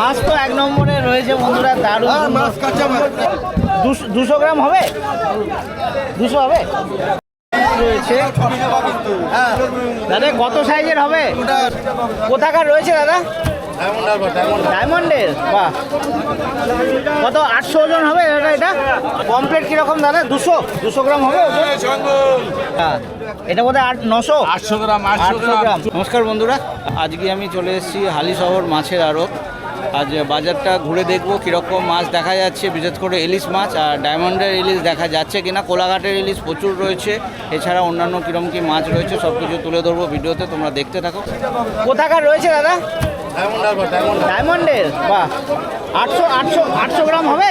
মাছ তো এক নম্বরে রয়েছে বন্ধুরা দারুণ। মাছ কাঁচা মাছ। দুশো- গ্রাম হবে? দুশো হবে? রয়েছে। দাদা কত সাইজের হবে? কোথাকার রয়েছে দাদা? ডায়মন্ডের? বাহ। কত আটশো ওজন হবে দাদা এটা? কমপ্লিট কীরকম দাদা? দুশো? দুশো গ্রাম হবে হ্যাঁ। এটা বোধহয় আট নশো? আটশো গ্রাম আটশো গ্রাম। নমস্কার বন্ধুরা। আজকে আমি চলে এসেছি হালি শহর মাছের আড়ত। আজ বাজারটা ঘুরে দেখব কীরকম মাছ দেখা যাচ্ছে বিশেষ করে ইলিশ মাছ আর ডায়মন্ডের ইলিশ দেখা যাচ্ছে কিনা কোলাঘাটের ইলিশ প্রচুর রয়েছে এছাড়া অন্যান্য কীরকম কী মাছ রয়েছে সব কিছু তুলে ধরবো ভিডিওতে তোমরা দেখতে থাকো। কোথাকার রয়েছে দাদা? ডায়মন্ডের বাহ। আটশো আটশো আটশো গ্রাম হবে?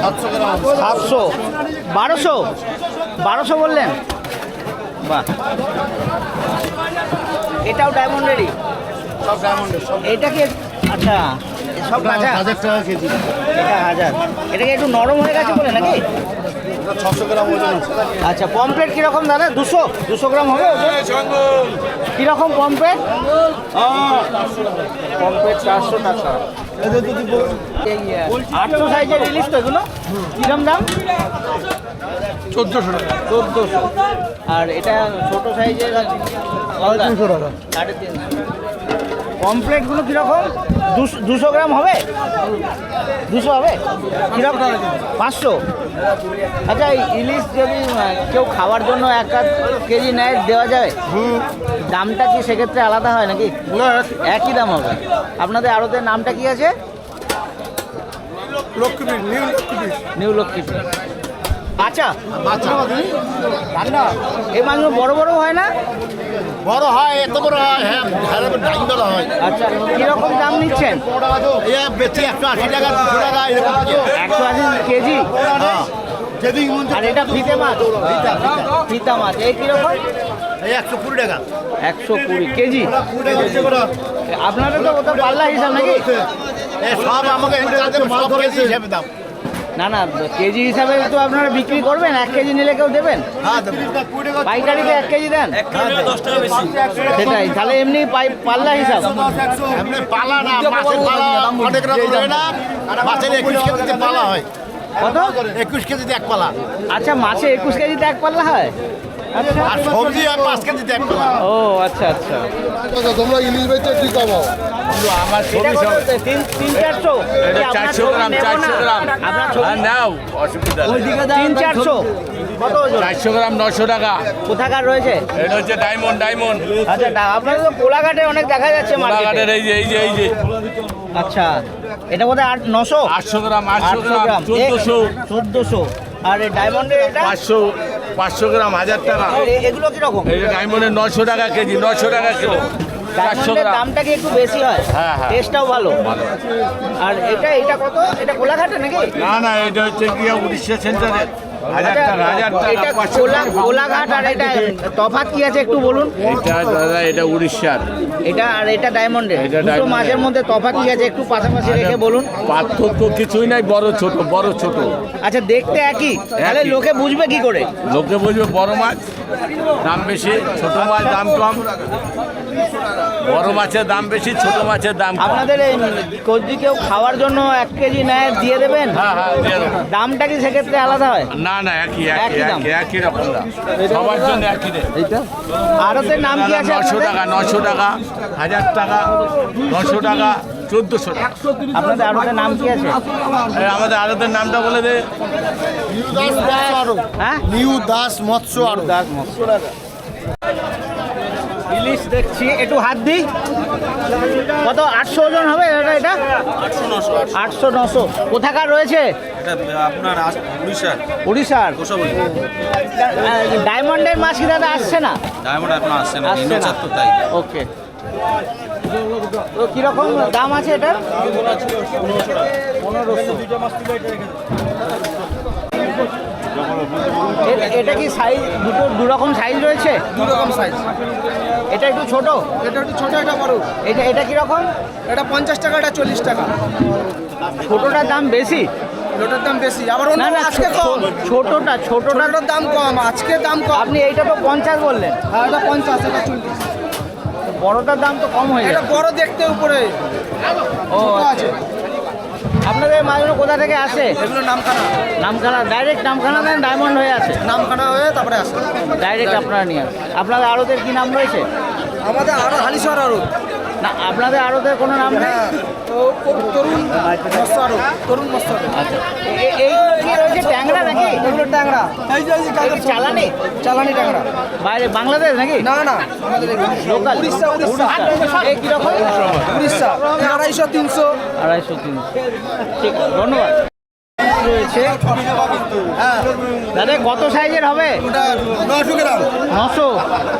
সাতশো গ্রাম সাতশো। বারোশো? বারোশো বললেন? বাহ। এটাও ডায়মন্ডেরই? সব ডায়মন্ডের সব। এটা কি? আচ্ছা। সব কাঁচা হাজার টাকা কেজি এটা হাজার। এটা কি একটু নরম হয়ে গেছে বলে নাকি? ছশো গ্রাম ওজন আচ্ছা পমপ্লেট কীরকম দাদা? দুশো? দুশো গ্রাম হবে কীরকম পমপ্লেট পমপ্লেট চারশো টাকা। আটশো সাইজের রিলিজ তো এগুলো? কিরম দাম? চোদ্দোশো টাকা। চোদ্দোশো। আর এটা ছোট সাইজের তিনশো টাকা। সাড়ে তিনশো। পমপ্লেটগুলো কীরকম? দুশো দুশো গ্রাম হবে? দুশো হবে? কীরকম পাঁচশো? আচ্ছা ইলিশ যদি কেউ খাওয়ার জন্য এক আধ কেজি নেয় দেওয়া যায় দামটা কি সেক্ষেত্রে আলাদা হয় নাকি? একই দাম হবে। আপনাদের আড়তের নামটা কি আছে? লক্ষ্মীপীঠ নিউ লক্ষ্মীপীঠ। নিউ লক্ষ্মী আচ্ছা ঠান্ডা এই মাছগুলো বড় বড় হয় না? বড় হয় এত বড় হয় হ্যাঁ বেলা হয়। আচ্ছা কীরকম দাম নিচ্ছেন? বেশি একশো আশি টাকা দুশো টাকা একশো আশি কেজি? হ্যাঁ। আর এটা ফিতে মাছ? ফিতা মাছ। এই কীরকম? একশো কুড়ি টাকা। একশো কুড়ি কেজি। আপনাদের তো ওটা পাল্লা হিসাব নাকি? সব আমাকে দাম না না কেজি হিসাবে তো আপনারা বিক্রি করবেন এক কেজি নিলে কেউ দেবেন? হ্যাঁ পাইকারিতে এক কেজি দেন? সেটাই তাহলে এমনি পাই পাল্লা হিসাব। এমনি পালা না মাছের পালা অনেক হয় একুশ কেজিতে কত? একুশ কেজিতে এক পালা আচ্ছা মাছে একুশ কেজিতে এক পাল্লা হয়? আর সবজি হয় পাঁচ কেজিতে এক ও আচ্ছা আচ্ছা। তোমরা ইলিশ বেচে কি কামাও আমার ছবি তিন তিন চারশো? এটা চারশো গ্রাম চারশো গ্রাম। আপনার নাও অসুবিধা নেই। তিন চারশো। কত চারশো গ্রাম নশো টাকা। কোথাকার রয়েছে? এটা হচ্ছে ডায়মন্ড ডায়মন্ড। আচ্ছা আপনাদের তো কোলাঘাটে অনেক দেখা যাচ্ছে মার্কেটে বাগানের এই যে এই যে এই যে। আচ্ছা এটা বোধহয় আট নশো? আটশো গ্রাম আটশো গ্রাম চোদ্দশো। চোদ্দশো। আর এই ডায়মন্ডের এটা? পাঁচশো। পাঁচশো গ্রাম হাজার টাকা। এগুলো কীরকম? এই ডায়মন্ডের নশো টাকা কেজি নশো টাকা কিলো। ডায়মন্ডের দামটা কি একটু বেশি হয়? হ্যাঁ, হ্যাঁ। টেস্টটাও ভালো। আর এটা এটা কত? এটা কোলাঘাটে নাকি? না না এটা হচ্ছে কি উড়িষ্যা সেন্টারের হাজার টাকা হাজার এটা কোলা কোলাঘাট আর এটা তফাৎ কি আছে একটু বলুন? এটা দাদা এটা উড়িষ্যার এটা আর এটা ডায়মন্ডের দুটো মধ্যে তফাৎ কি আছে একটু পাশাপাশি রেখে বলুন? পার্থক্য কিছুই নাই বড় ছোট বড় ছোট। আচ্ছা দেখতে একই। তাহলে একই। লোকে বুঝবে কি করে? লোকে বুঝবে বড় মাছ। দাম বেশি ছোট মাছ দাম কম। বড় মাছের দাম বেশি ছোট মাছের দাম আপনাদের এই যদি কেউ খাওয়ার জন্য এক কেজি নেয় দিয়ে দেবেন? হ্যাঁ হ্যাঁ দিয়ে দেবো। দামটা কি সেক্ষেত্রে আলাদা হয়? না না একই একই একই দাম। একই একই রকম দাম। সবার জন্য একই আরতের নাম কি আছে নশো আপনাদের? টাকা নশো টাকা হাজার টাকা নশো টাকা চোদ্দোশো আপনাদের আরতের নাম কি আছে? আমাদের আরতের নামটা বলে দে। নিউ দাস মৎস্য আরও হ্যাঁ? নিউ দাস মৎস্য আরও। দাস মৎস্য। ইলিশ দেখছি। একটু হাত দিই। কত? আটশো ওজন হবে এটা এটা? আটশো নশো। কোথাকার রয়েছে? আপনার উড়িষ্যার। উড়িষ্যার। ডায়মন্ডের মাছ কি দাদা আসছে না? ডায়মন্ড এখন আসছে না। আসছে না। ওকে। তো কীরকম দাম আছে এটার? এটা কি সাইজ দুটো দু রকম সাইজ রয়েছে? দু রকম সাইজ। এটা একটু ছোট? এটা একটু ছোট এটা বড়। এটা এটা কীরকম? এটা পঞ্চাশ টাকা এটা চল্লিশ টাকা। ছোটটার দাম বেশি? ওটার দাম বেশি। আবার অন্য আজকে কম। ছোটটা ছোটটার দাম কম আজকে দাম কম। আপনি এইটা তো পঞ্চাশ বললেন। আর এটা পঞ্চাশ এটা চল্লিশ। বড়টার দাম তো কম হয়ে এটা বড় দেখতে উপরে। ও আছে। আপনাদের মাছগুলো কোথা থেকে আসে? এগুলো Namkhana. Namkhana direct Namkhana then Diamond হয়ে আছে? নামখানা হয়ে তারপরে আসে। ডাইরেক্ট আপনারা নিয়ে আসে আপনাদের আড়তের কি নাম রয়েছে? আমাদের আরও হালিশহর আরও না আপনাদের আড়তের কোনো নাম নেই? হ্যাঁ। তরুণ তরুণ আচ্ছা। এই ট্যাংরা নাকি? এগুলো ট্যাংরা। এই যে এই যে এই কি চালানি? চালানি ট্যাংরা। বাইরে বাংলাদেশ নাকি? না না। আমাদের লোকাল। উড়িষ্যা উড়িষ্যা। এই কীরকম উড়িষ্যা। আড়াইশো তিনশো। আড়াইশো তিনশো। ঠিক আছে ধন্যবাদ। রয়েছে। দাদা কত সাইজের হবে? নশো গ্রাম। নশো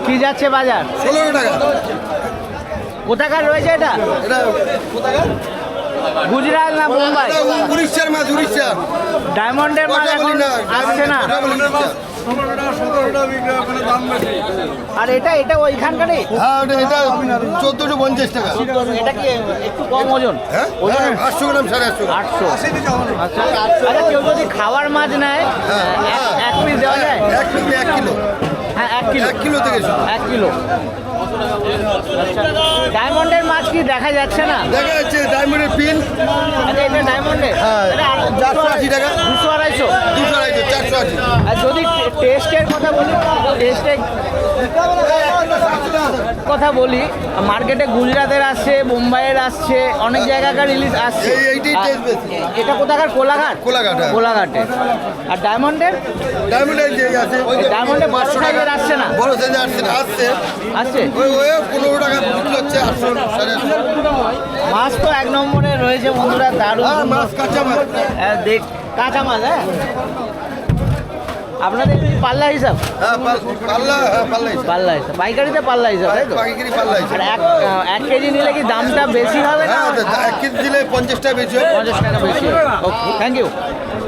কি যাচ্ছে বাজার? ষোলো টাকা। কোথাকার রয়েছে এটা? এটা গুজরাট না মুম্বাই? উড়িষ্যার মাছ উড়িষ্যা ডায়মন্ডের মাল এখন আসছে না। আর এটা এটা ওইখানকারই? হ্যাঁ ওটা এটা চোদ্দোশো পঞ্চাশ টাকা। এটা কি একটু কম ওজন? হ্যাঁ ওজন আটশো গ্রাম সাড়ে আটশো আটশো। আচ্ছা আচ্ছা কেউ যদি খাওয়ার মাছ নেয় এক- এক পিস দেওয়া যায়? এক কেজি এক কিলো। হ্যাঁ এক কিলো। এক কিলো থেকে। এক কিলো। আচ্ছা। ডায়মন্ডের মাছ কি দেখা যাচ্ছে না? দেখা যাচ্ছে ডায়মন্ডের পিন। আচ্ছা এটা ডায়মন্ডের? হ্যাঁ, চারশো আশি টাকা। দুশো আড়াইশো? দুশো আড়াইশো চারশো আশি। আর যদি টেস্টের কথা বলি টেস্টের কথা বলি মার্কেটে গুজরাটের আসছে মুম্বাইয়ের আসছে অনেক জায়গাকার রিলিজ আসছে। এটা কোথাকার? কোলাঘাট? কোলাঘাট, হ্যাঁ। কোলাঘাটে। আর ডায়মন্ডের ডায়মন্ডের যে আছে ডায়মন্ডে বড় সাইজের আসছে না? বড় আসছে না আসছে। আসছে? পনেরো টাকা হচ্ছে মাছ তো এক নম্বরে রয়েছে বন্ধুরা দারুণ। হ্যাঁ মাছ কাঁচা মাছ হ্যাঁ, দেখ কাঁচা মাছ হ্যাঁ? আপনাদের কি পাল্লা হিসাব? হ্যাঁ পাল্লা হ্যাঁ পাল্লা হিসাব। পাল্লা পাইকারিতে পাল্লা হিসাব তাই তো? আর এক এক কেজি নিলে কি দামটা বেশি হবে না? হ্যাঁ এক কেজি দিলে পঞ্চাশ টাকা বেশি হয় পঞ্চাশ টাকা বেশি ওকে থ্যাংক ইউ